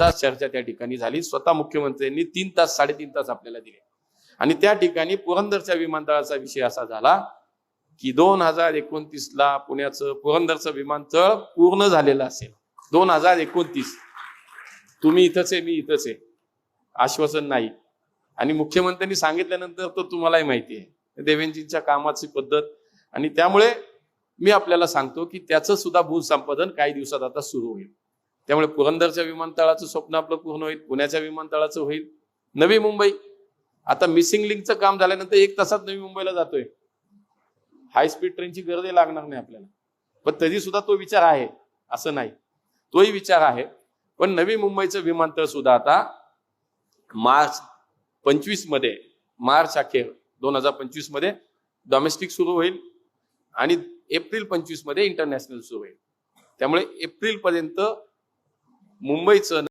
तास चर्चा त्या ठिकाणी झाली. स्वतः मुख्यमंत्र्यांनी तीन तास साडेतीन तास आपल्याला दिले. आणि त्या ठिकाणी पुरंदरच्या विमानतळाचा विषय असा झाला की दोन हजार एकोणतीस ला पुण्याचं पुरंदरचं विमानतळ पूर्ण झालेलं असेल. दोन हजार एकोणतीस. तुम्ही इथंच आहे मी इथंच आहे. आश्वासन नाही. आणि मुख्यमंत्र्यांनी सांगितल्यानंतर तर तुम्हालाही माहिती आहे. देवेंजींच्या कामाची पद्धत आणि त्यामुळे मी आपल्याला सांगतो की त्याचं सुद्धा भूसंपादन काही दिवसात आता सुरू होईल. त्यामुळे पुरंदरच्या विमानतळाचं स्वप्न आपलं पूर्ण होईल पुण्याच्या विमानतळाचं होईल. नवी मुंबई. आता मिसिंग लिंकचं काम झाल्यानंतर एक तासात नवी मुंबईला जातोय. हाय स्पीड ट्रेनची गरजही लागणार नाही आपल्याला. पण तरी सुद्धा तो विचार आहे. असं नाही. तोही विचार आहे. पण नवी मुंबईचं विमानतळ सुद्धा आता मार्च पंचवीसमध्ये मार्च अखेर दोन हजार पंचवीसमध्ये डॉमेस्टिक सुरू होईल आणि एप्रिल पंचवीसमध्ये इंटरनॅशनल सुरू होईल. त्यामुळे एप्रिल पर्यंत मुंबईचं